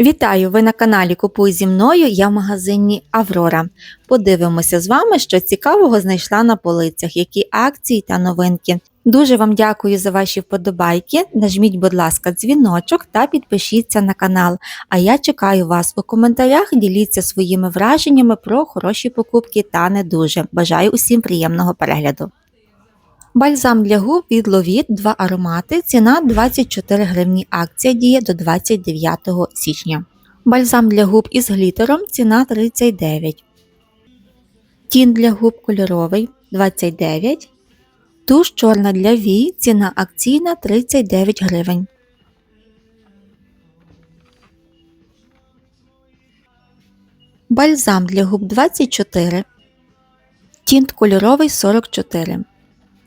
Вітаю! Ви на каналі Купуй зі мною. Я в магазині Аврора. Подивимося з вами, що цікавого знайшла на полицях, які акції та новинки. Дуже вам дякую за ваші вподобайки. Нажміть, будь ласка, дзвіночок та підпишіться на канал. А я чекаю вас у коментарях. Діліться своїми враженнями про хороші покупки та не дуже. Бажаю усім приємного перегляду. Бальзам для губ від Ловіт 2 аромати. Ціна 24 гривні. Акція діє до 29 січня. Бальзам для губ із глітером. Ціна 39. Тін для губ кольоровий 29. Туш чорна для вій. Ціна акційна 39 гривень. Бальзам для губ 24. Тінт кольоровий 44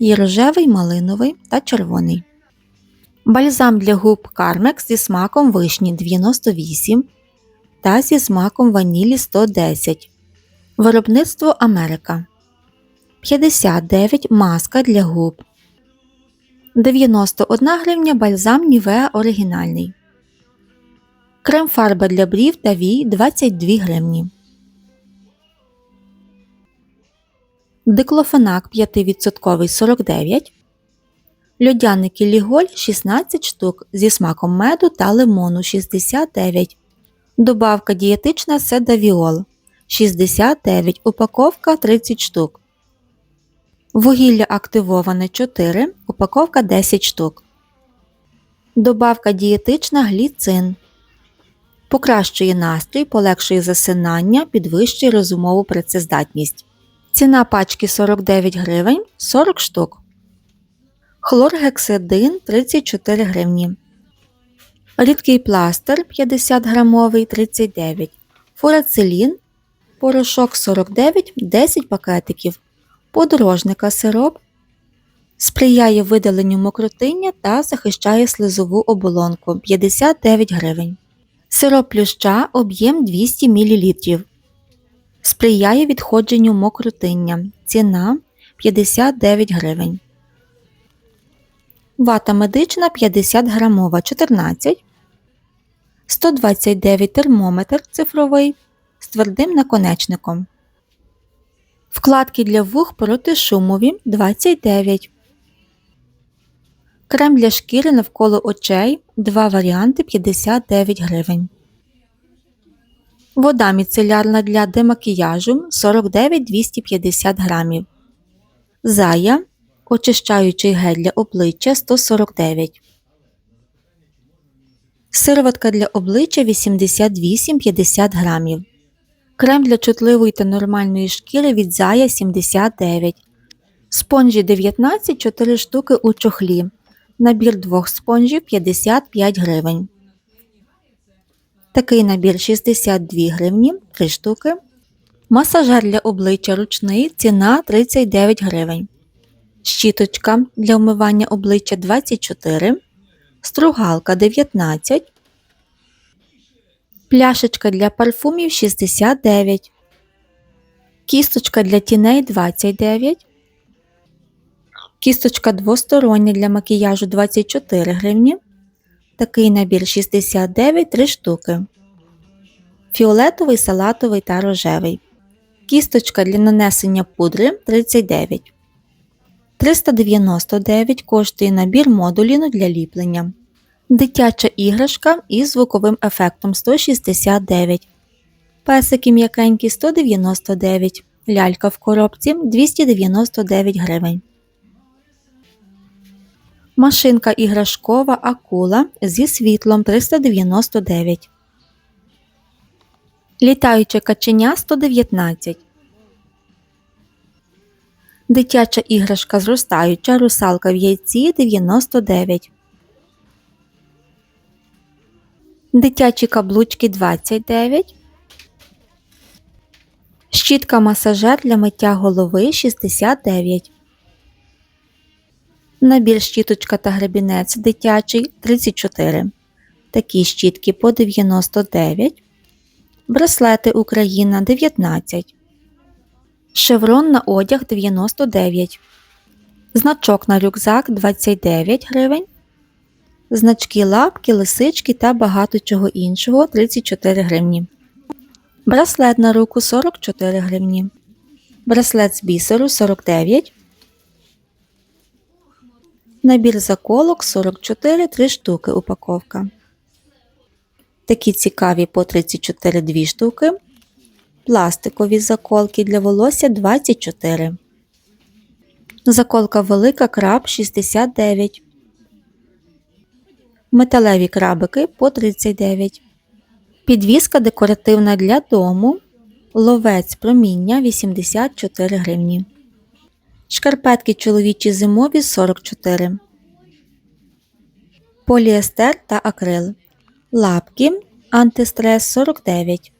є рожевий, малиновий та червоний. Бальзам для губ Carmex зі смаком вишні 98 та зі смаком ванілі 110. Виробництво Америка 59 маска для губ. 91 гривня бальзам Нівеа оригінальний. Крем фарба для брів та вій 22 гривні. Диклофенак 5% 49, льодяники Ліголь 16 штук зі смаком меду та лимону 69, добавка дієтична Седавіол 69, упаковка 30 штук. Вугілля активоване 4, упаковка 10 штук. Добавка дієтична гліцин. Покращує настрій, полегшує засинання, підвищує розумову працездатність. Ціна пачки 49 гривень 40 штук. Хлоргексидин 34 гривні. Рідкий пластир 50 грамовий 39. Фурацилін порошок 49 10 пакетиків. Подорожника сироп. Сприяє видаленню мокротиння та захищає слизову оболонку 59 гривень. Сироп плюща об'єм 200 мл. Сприяє відходженню мокротиння. Ціна 59 гривень. Вата медична 50 грамова 14. 129 термометр цифровий з твердим наконечником. Вкладки для вух протишумові 29. Крем для шкіри навколо очей. Два варіанти 59 гривень. Вода міцелярна для демакіяжу 49-250 грамів. Зая очищаючий гель для обличчя 149. Сироватка для обличчя 88-50 грамів. Крем для чутливої та нормальної шкіри від Зая 79. Спонжі 19 4 штуки у чохлі. Набір двох спонжів 55 гривень. Такий набір 62 гривні 3 штуки. Масажер для обличчя ручний ціна 39 гривень. Щіточка для вмивання обличчя 24. Стругалка 19. Пляшечка для парфумів 69. Кісточка для тіней 29. Кісточка двостороння для макіяжу 24 гривні. Такий набір 69 3 штуки. Фіолетовий, салатовий та рожевий. Кісточка для нанесення пудри 39. 399 коштує набір модуліну для ліплення. Дитяча іграшка із звуковим ефектом 169. Песики м'якенькі 199. Лялька в коробці 299 гривень. Машинка іграшкова акула зі світлом 399. Літаюче каченя 119. Дитяча іграшка зростаюча русалка в яйці 99. Дитячі каблучки 29. Щітка масажер для миття голови 69. Набір щіточка та гребінець дитячий 34. Такі щітки по 99. Браслети Україна 19. Шеврон на одяг 99. Значок на рюкзак 29 гривень. Значки лапки, лисички та багато чого іншого 34 гривні. Браслет на руку 44 гривні. Браслет з бісеру 49. Набір заколок 44 3 штуки упаковка. Такі цікаві по 34 2 штуки. Пластикові заколки для волосся 24. Заколка велика краб 69. Металеві крабики по 39. Підвіска декоративна для дому. Ловець проміння 84 гривні. Шкарпетки чоловічі зимові 44. Поліестер та акрил. Лапки антистрес 49.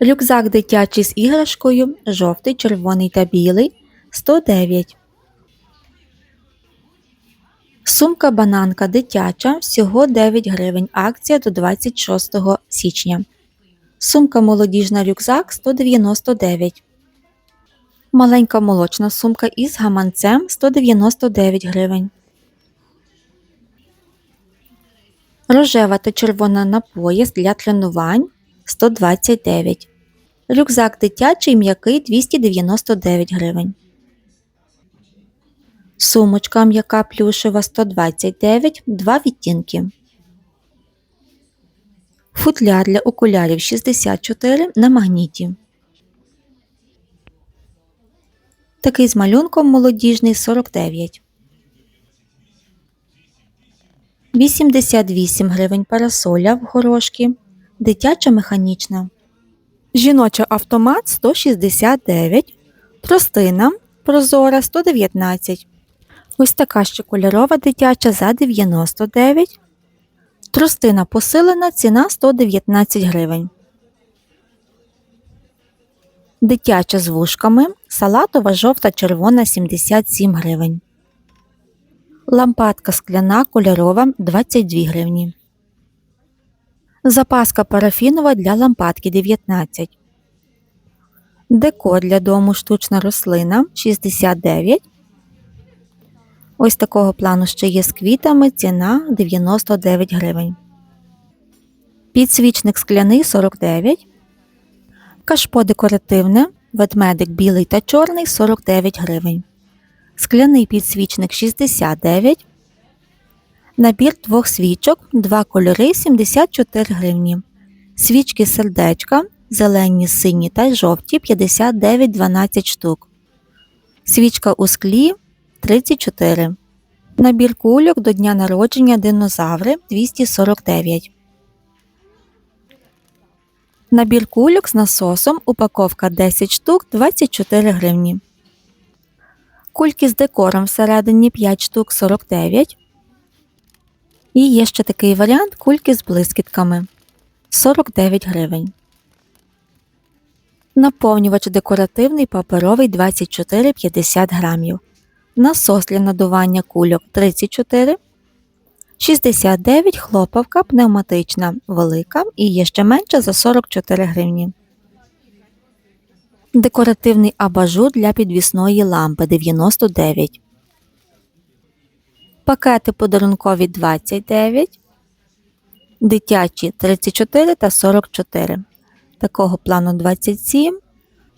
Рюкзак дитячий з іграшкою жовтий, червоний та білий 109. Сумка бананка дитяча всього 9 гривень. Акція до 26 січня. Сумка молодіжна рюкзак 199. Маленька молочна сумка із гаманцем 199 гривень. Рожева та червона на пояс для тренувань 129. Рюкзак дитячий м'який 299 гривень. Сумочка м'яка плюшева 129, 2 відтінки. Футляр для окулярів 64 на магніті. Такий з малюнком молодіжний 49. 88 гривень парасоля в горошки. Дитяча механічна. Жіноча автомат 169. Тростина прозора 119. Ось така ще кольорова дитяча за 99. Тростина посилена ціна 119 гривень. Дитяча з вушками. Салатова жовта червона 77 гривень. Лампадка скляна кольорова 22 гривні. Запаска парафінова для лампадки 19. Декор для дому штучна рослина 69. Ось такого плану ще є з квітами. Ціна 99 гривень. Підсвічник скляний 49. Кашпо декоративне. Ведмедик білий та чорний 49 гривень. Скляний підсвічник 69. Набір двох свічок, два кольори 74 гривні. Свічки сердечка, зелені, сині та жовті 59,12 штук. Свічка у склі 34. Набір кульок до дня народження динозаври 249. Набір кульок з насосом упаковка 10 штук 24 гривні. Кульки з декором всередині 5 штук 49. І є ще такий варіант кульки з блискітками 49 гривень. Наповнювач декоративний паперовий 24,50 грамів. Насос для надування кульок 34. 69 хлопавка пневматична велика і є ще менша за 44 гривні. Декоративний абажур для підвісної лампи 99. Пакети подарункові 29. Дитячі 34 та 44. Такого плану 27.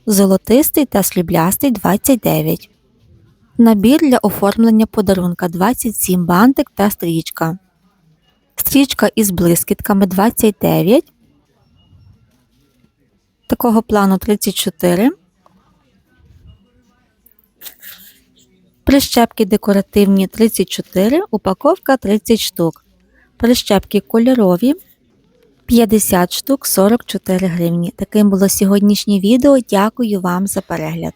Золотистий та сріблястий 29. Набір для оформлення подарунка 27 бантик та стрічка. Стрічка із блискітками 29. Такого плану 34. Прищепки декоративні 34, упаковка 30 штук. Прищепки кольорові 50 штук 44 гривні. Таким було сьогоднішнє відео. Дякую вам за перегляд.